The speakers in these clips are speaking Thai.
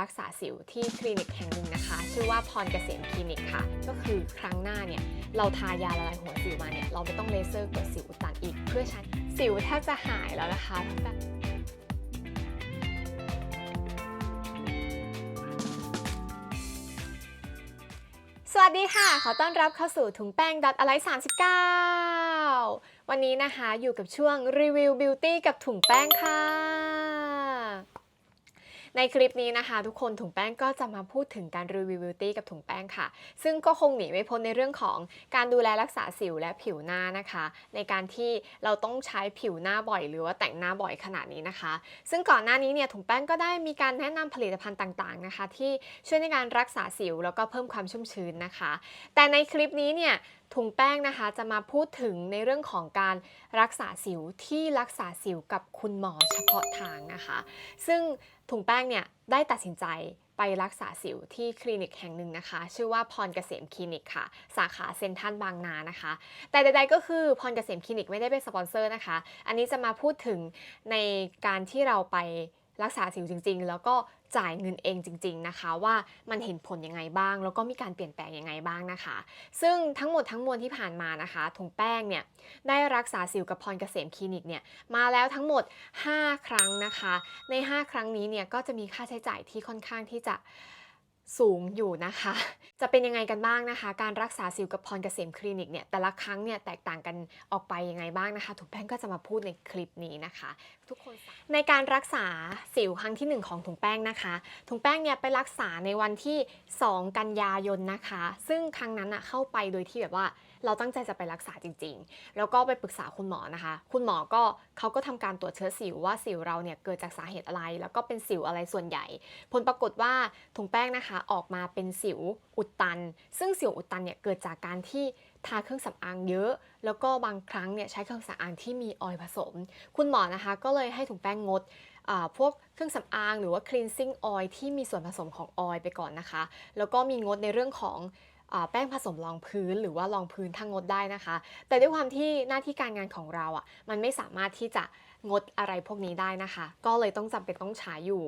รักษาสิวที่คลินิกแห่งหนึ่งนะคะ ชื่อว่าพรเกษมคลินิกค่ะ ก็คือครั้งหน้าเนี่ยเราทายาละลายหัวสิวมาเนี่ยเราไม่ต้องเลเซอร์กดสิวอุดตันอีก เพื่อใช้สิวแทบจะหายแล้วนะคะแบบสวัสดีค่ะ ขอต้อนรับเข้าสู่ถุงแป้งดอทอะไร39 วันนี้นะคะอยู่กับช่วงรีวิวบิวตี้กับถุงแป้งค่ะ ในคลิปนี้นะคะ ทุกคนถุงแป้งก็จะมาพูดถึงการรีวิวบิวตี้กับถุงแป้งค่ะ ซึ่งก็คงหนีไม่พ้นในเรื่องของการดูแลรักษาสิวและผิวหน้านะคะ ในการที่เราต้องใช้ผิวหน้าบ่อย หรือว่าแต่งหน้าบ่อยขนาดนี้นะคะ ซึ่งก่อนหน้านี้เนี่ยถุงแป้งก็ได้มีการแนะนำผลิตภัณฑ์ต่างๆนะคะ ที่ช่วยในการรักษาสิวแล้วก็เพิ่มความชุ่มชื้นนะคะ แต่ในคลิปนี้เนี่ยถุงแป้งนะคะจะมาพูดถึงในเรื่องของการรักษาสิวที่รักษาสิวกับคุณหมอเฉพาะทางนะคะ ซึ่ง ถุงแป้งเนี่ยได้ตัดสินใจไปรักษาสิวที่คลินิกแห่งหนึ่งนะคะ ชื่อว่าพรเกษมคลินิกค่ะ สาขาเซ็นทรัลบางนานะคะ แต่ใดๆก็คือพรเกษมคลินิกไม่ได้เป็นสปอนเซอร์นะคะ อันนี้จะมาพูดถึงในการที่เราไป รักษาสิวจริง ๆ แล้วก็จ่ายเงินเองจริง ๆนะคะ ว่ามันเห็นผลยังไงบ้าง แล้วก็มีการเปลี่ยนแปลงยังไงบ้างนะคะ ซึ่งทั้งหมดทั้งมวลที่ผ่านมานะคะถุงแป้งเนี่ยได้รักษาสิวกับพรเกษมคลินิกเนี่ยมาแล้วทั้งหมด 5 ครั้งนะคะ ใน 5 ครั้งนี้เนี่ยก็จะมีค่าใช้จ่ายที่ค่อนข้างที่จะ สูงอยู่นะคะ จะเป็นยังไงกันบ้างนะคะ การรักษาสิวกับพรเกษมคลินิกเนี่ยแต่ละครั้งเนี่ยแตกต่างกันออกไปยังไงบ้างนะคะถุงแป้งก็จะมาพูดในคลิปนี้นะคะ ทุกคนในการรักษาสิวครั้งที่ 1 ของถุงแป้งนะคะถุงแป้งเนี่ยไปรักษาในวันที่ 2 กันยายนนะคะ ซึ่งครั้งนั้นอะเข้าไปโดยที่แบบว่า เราตั้งใจจะไปรักษาจริง ๆ แล้วก็ไปปรึกษาคุณหมอนะคะ คุณหมอก็เขาก็ทำการตรวจเชื้อสิวว่าสิวเราเนี่ยเกิดจากสาเหตุอะไร แล้วก็เป็นสิวอะไรส่วนใหญ่ ผลปรากฏว่าถุงแป้งนะคะออกมาเป็นสิวอุดตัน ซึ่งสิวอุดตันเนี่ยเกิดจากการที่ทาเครื่องสำอางเยอะ แล้วก็บางครั้งเนี่ยใช้เครื่องสำอางที่มีออยล์ผสม คุณหมอนะคะก็เลยให้ถุงแป้งงดพวกเครื่องสำอางหรือว่า cleansing oil ที่มีส่วนผสมของออยล์ไปก่อนนะคะ แล้วก็มีงดในเรื่องของ แป้งผสมรองพื้นหรือว่ารองพื้นทั้งงดได้นะคะ แต่ด้วยความที่หน้าที่การงานของเราอะมันไม่สามารถที่จะงดอะไรพวกนี้ได้นะคะ ก็เลยต้องจำเป็นต้องใช้อยู่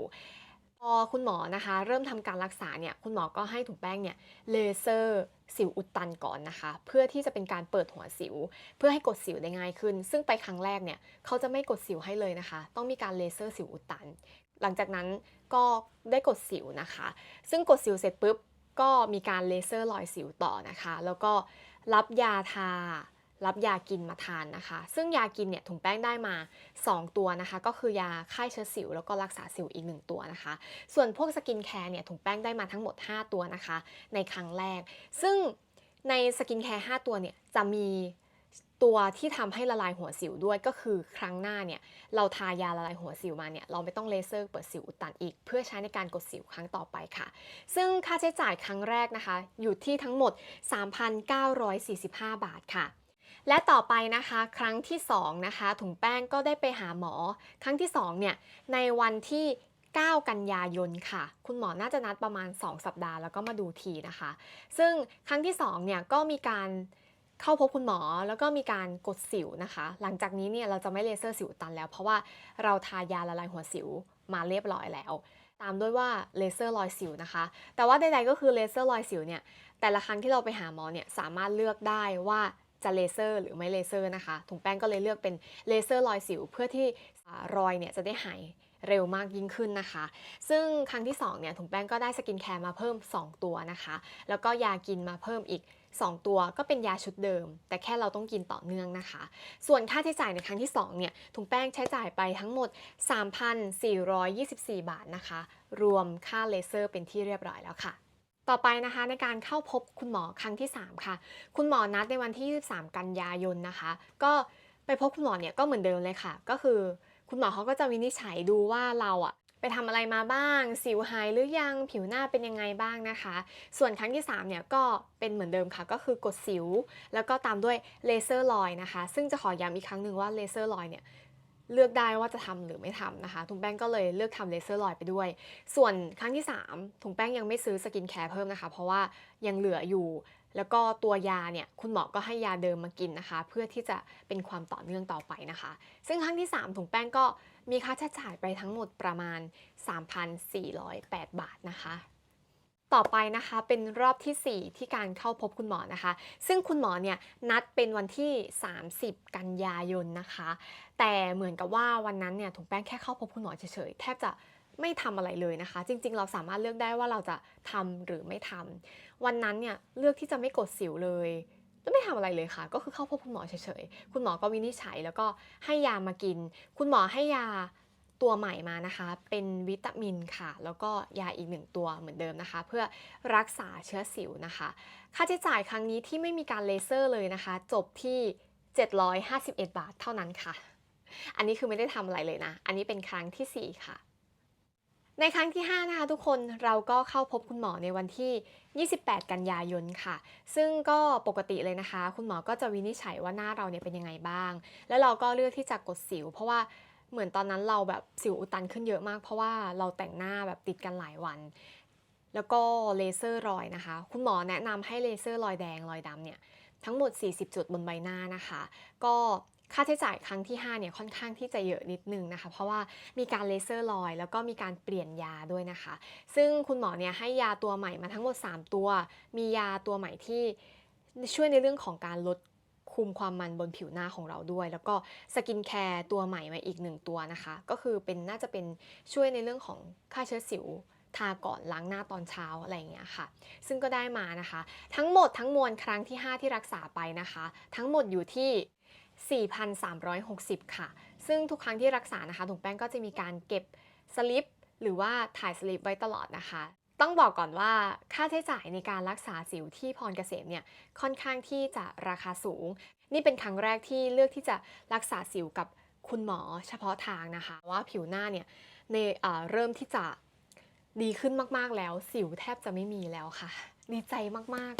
พอคุณหมอนะคะเริ่มทำการรักษาเนี่ยคุณหมอก็ให้ถุงแป้งเนี่ยเลเซอร์สิวอุดตันก่อนนะคะ เพื่อที่จะเป็นการเปิดหัวสิว เพื่อให้กดสิวได้ง่ายขึ้น ซึ่งไปครั้งแรกเนี่ยเขาจะไม่กดสิวให้เลยนะคะ ต้องมีการเลเซอร์สิวอุดตัน หลังจากนั้นก็ได้กดสิวนะคะ ซึ่งกดสิวเสร็จปุ๊บ ก็มีการเลเซอร์รอยสิวต่อนะคะ แล้วก็รับยาทา รับยากินมาทานนะคะ ซึ่งยากินเนี่ยถุงแป้งได้มา 2 ตัวนะคะ ก็คือยาฆ่าเชื้อสิว แล้วก็รักษาสิวอีก 1 ตัวนะคะ ส่วนพวกสกินแคร์เนี่ยถุงแป้งได้มาทั้งหมด 5 ตัวนะคะ ในครั้งแรก ซึ่งในสกินแคร์5ตัวเนี่ยจะมี ตัวที่ทำให้ละลายหัวสิวด้วยก็คือครั้งหน้าเนี่ยเราทายาละลายหัวสิวมาเนี่ยเราไม่ต้องเลเซอร์เปิดสิวอุดตันอีก เพื่อใช้ในการกดสิวครั้งต่อไปค่ะ ซึ่งค่าใช้จ่ายครั้งแรกนะคะ อยู่ที่ทั้งหมด 3,945 บาทค่ะและต่อไปนะคะครั้งที่2นะคะถุงแป้งก็ได้ไปหาหมอ ครั้งที่2เนี่ยในวันที่ 9 กันยายนค่ะ คุณหมอน่าจะนัดประมาณ 2 สัปดาห์แล้วก็มาดูทีนะคะ ซึ่งครั้งที่2เนี่ยก็มีการ เข้าพบคุณหมอแล้วก็มีการกดสิวนะคะ หลังจากนี้เนี่ยเราจะไม่เลเซอร์สิวตันแล้ว เพราะว่าเราทายาละลายหัวสิวมาเรียบร้อยแล้ว ตามด้วยว่าเลเซอร์รอยสิวนะคะ แต่ว่าใดๆก็คือเลเซอร์รอยสิวเนี่ยแต่ละครั้งที่เราไปหาหมอเนี่ยสามารถเลือกได้ว่าจะเลเซอร์หรือไม่เลเซอร์นะคะถุงแป้งก็เลยเลือกเป็นเลเซอร์รอยสิว เพื่อที่ รอยเนี่ยจะได้หายเร็วมากยิ่งขึ้นนะคะ ซึ่งครั้งที่2เนี่ยถุงแป้งก็ได้สกินแคร์มาเพิ่ม 2 ตัวนะคะ แล้วก็ยากินมาเพิ่มอีก 2 ตัวก็เป็นยาชุดเดิม แต่แค่เราต้องกินต่อเนื่องนะคะ ส่วนค่าใช้จ่ายในครั้งที่2เนี่ยถุงแป้งใช้จ่ายไปทั้งหมด 3,424 บาทนะคะ รวมค่าเลเซอร์เป็นที่เรียบร้อยแล้วค่ะต่อไปนะคะในการเข้าพบคุณหมอครั้งที่ 3 ค่ะ คุณหมอนัดในวันที่ 23 กันยายนนะคะ ก็ไปพบคุณหมอเนี่ยก็เหมือนเดิมเลยค่ะ ก็คือ คุณหมอเขาก็จะวินิจฉัยดูว่าเราอะไปทำอะไรมาบ้าง สิวหายหรือยังผิวหน้าเป็นยังไงบ้างนะคะ ส่วนครั้งที่ 3 เนี่ยก็เป็นเหมือนเดิมค่ะ ก็คือกดสิว แล้วก็ตามด้วยเลเซอร์ลอยนะคะ ซึ่งจะขอย้ำอีกครั้งหนึ่งว่าเลเซอร์ลอยเนี่ย เลือกได้ว่าจะทำหรือไม่ทำนะคะถุงแป้งก็เลยเลือกทำเลเซอร์ลอยไปด้วย ส่วนครั้งที่3ถุงแป้งยังไม่ซื้อสกินแคร์เพิ่มนะคะ เพราะว่ายังเหลืออยู่ แล้วก็ตัวยาเนี่ยคุณหมอก็ให้ยาเดิมมากินนะคะ เพื่อที่จะเป็นความต่อเนื่องต่อไปนะคะ ซึ่งครั้งที่3ถุงแป้งก็มีค่าใช้จ่ายไปทั้งหมดประมาณ 3,408 บาทนะคะ ต่อไปนะคะเป็นรอบทีสี่ 4 ที่การเข้าพบคุณหมอนะคะ ซึ่งคุณหมอเนี่ยนัดเป็นวันที่ 30 กันยายนนะคะ แต่เหมือนกับว่าวันนั้นเนี่ยถุงแป้งแค่เข้าพบคุณหมอเฉยๆแทบจะไม่ทำอะไรเลยนะคะ จริง ๆ เราสามารถเลือกได้ว่าเราจะทำหรือไม่ทำวันนั้นเนี่ยเลือกที่จะไม่กดสิวเลยไม่ทำอะไรเลยค่ะ ก็คือเข้าพบคุณหมอเฉยๆ คุณหมอก็วินิจฉัยแล้วก็ให้ยามากิน คุณหมอให้ยา ตัวใหม่มานะคะ เป็นวิตามินค่ะ แล้วก็ยาอีกหนึ่งตัวเหมือนเดิมนะคะ เพื่อรักษาเชื้อสิวนะคะ ค่าใช้จ่ายครั้งนี้ที่ไม่มีการเลเซอร์เลยนะคะ จบที่ 751 บาทเท่านั้นค่ะ อันนี้คือไม่ได้ทำอะไรเลยนะ อันนี้เป็นครั้งทีสี่4 ค่ะ ในครั้งที่ 5 นะคะทุกคนเราก็เข้าพบคุณหมอในวันที่ 28 กันยายนค่ะ ซึ่งก็ปกติเลยนะคะ คุณหมอก็จะวินิจฉัยว่าหน้าเราเนี่ยเป็นยังไงบ้าง แล้วเราก็เลือกที่จะกดสิว เพราะว่า เหมือนตอนนั้นเราแบบสิวอุดตันขึ้นเยอะมาก เพราะว่าเราแต่งหน้าแบบติดกันหลายวัน แล้วก็เลเซอร์รอยนะคะ คุณหมอแนะนำให้เลเซอร์รอยแดงรอยดำเนี่ยทั้งหมด 40 จุดบนใบหน้านะคะ ก็ค่าใช้จ่ายครั้งที่ 5 เนี่ยค่อนข้างที่จะเยอะนิดนึงนะคะ เพราะว่ามีการเลเซอร์รอย แล้วก็มีการเปลี่ยนยาด้วยนะคะ ซึ่งคุณหมอเนี่ยให้ยาตัวใหม่มาทั้งหมด 3 ตัว มียาตัวใหม่ที่ช่วยในเรื่องของการลด คุมความมันบนผิวหน้าของเราด้วย แล้วก็สกินแคร์ตัวใหม่มาอีกหนึ่งตัวนะคะ ก็คือเป็นน่าจะเป็นช่วยในเรื่องของฆ่าเชื้อสิวทาก่อนล้างหน้าตอนเช้าอะไรอย่างเงี้ยค่ะ ซึ่งก็ได้มานะคะ ทั้งหมดทั้งมวลครั้งที่ 5 ที่รักษาไปนะคะ ทั้งหมดอยู่ที่ 4,360 ค่ะ ซึ่งทุกครั้งที่รักษานะคะถุงแป้งก็จะมีการเก็บสลิปหรือว่าถ่ายสลิปไว้ตลอดนะคะ ต้องบอกก่อนว่าค่าใช้จ่ายในการรักษาสิวที่พรเกษมเนี่ยค่อนข้างที่จะราคาสูง นี่เป็นครั้งแรกที่เลือกที่จะรักษาสิวกับคุณหมอเฉพาะทางนะคะ ว่าผิวหน้าเนี่ยในเเริ่มที่จะดีขึ้นมากๆแล้ว สิวแทบจะไม่มีแล้วค่ะ ดีใจมาก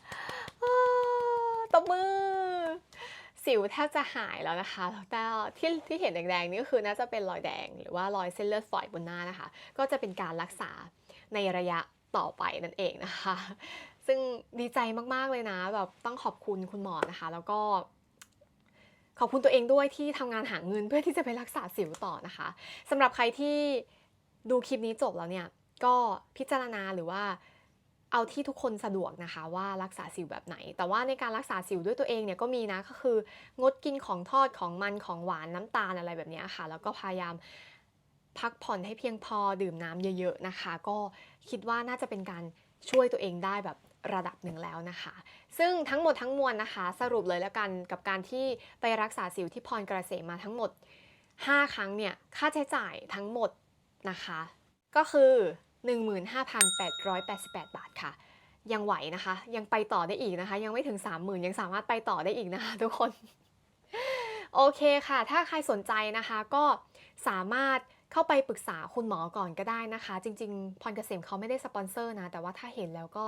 ๆตบมือ สิวแทบจะหายแล้วนะคะแต่ที่ที่เห็นแดงๆนี่ก็คือน่าจะเป็นรอยแดง หรือว่ารอยเส้นเลือดฝอยบนหน้านะคะ ก็จะเป็นการรักษา ในระยะต่อไปนั่นเองนะคะ ซึ่งดีใจมากๆเลยนะแบบต้องขอบคุณคุณหมอนะคะ แล้วก็ขอบคุณตัวเองด้วยที่ทำงานหาเงินเพื่อที่จะไปรักษาสิวต่อนะคะสำหรับใครที่ดูคลิปนี้จบแล้วเนี่ยก็พิจารณาหรือว่าเอาที่ทุกคนสะดวกนะคะว่ารักษาสิวแบบไหน แต่ว่าในการรักษาสิวด้วยตัวเองเนี่ยก็มีนะก็คืองดกินของทอดของมันของหวานน้ำตาลอะไรแบบนี้ค่ะ แล้วก็พยายาม พักผ่อนให้เพียงพอดื่มน้ำเยอะๆนะคะ ก็คิดว่าน่าจะเป็นการช่วยตัวเองได้แบบระดับหนึ่งแล้วนะคะ ซึ่งทั้งหมดทั้งมวลนะคะ สรุปเลยแล้วกันกับการที่ไปรักษาสิวที่พรกระเสมมาทั้งหมด 5 ครั้งเนี่ยค่าใช้จ่ายทั้งหมดนะคะ ก็คือ 15,888 บาทค่ะ ยังไหวนะคะ ยังไปต่อได้อีกนะคะ ยังไม่ถึง 30,000 ยังสามารถไปต่อได้อีกนะคะทุกคน โอเคค่ะ ถ้าใครสนใจนะคะก็สามารถ เข้าไปปรึกษาคุณหมอก่อนก็ได้นะคะ จริง ๆ พรเกษมเขาไม่ได้สปอนเซอร์นะ แต่ว่าถ้าเห็นแล้วก็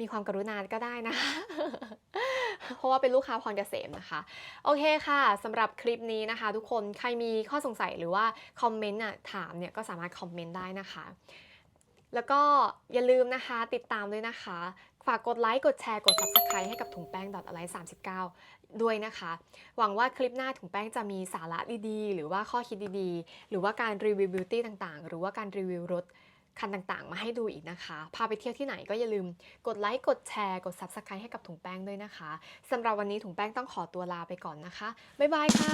มีความกรุณาก็ได้นะคะ เพราะว่าเป็นลูกค้าพรเกษมนะคะ โอเคค่ะสำหรับคลิปนี้นะคะ ทุกคนใครมีข้อสงสัยหรือว่าคอมเมนต์น่ะถามเนี่ยก็สามารถคอมเมนต์ได้นะคะ แล้วก็อย่าลืมนะคะติดตามด้วยนะคะ ฝากกดไลค์กดแชร์กด Subscribe ให้กับถุงแป้งอะไร39 ด้วยนะคะ หวังว่าคลิปหน้าถุงแป้งจะมีสาระดีๆ หรือว่าข้อคิดดีๆ หรือว่าการรีวิวบิวตี้ต่างๆ หรือว่าการรีวิวรถคันต่างๆ มาให้ดูอีกนะคะ พาไปเที่ยวที่ไหนก็อย่าลืมกดไลค์ กดแชร์ กด Subscribe ให้กับถุงแป้งด้วยนะคะสำหรับวันนี้ถุงแป้งต้องขอตัวลาไปก่อนนะคะ บ๊ายบายค่ะ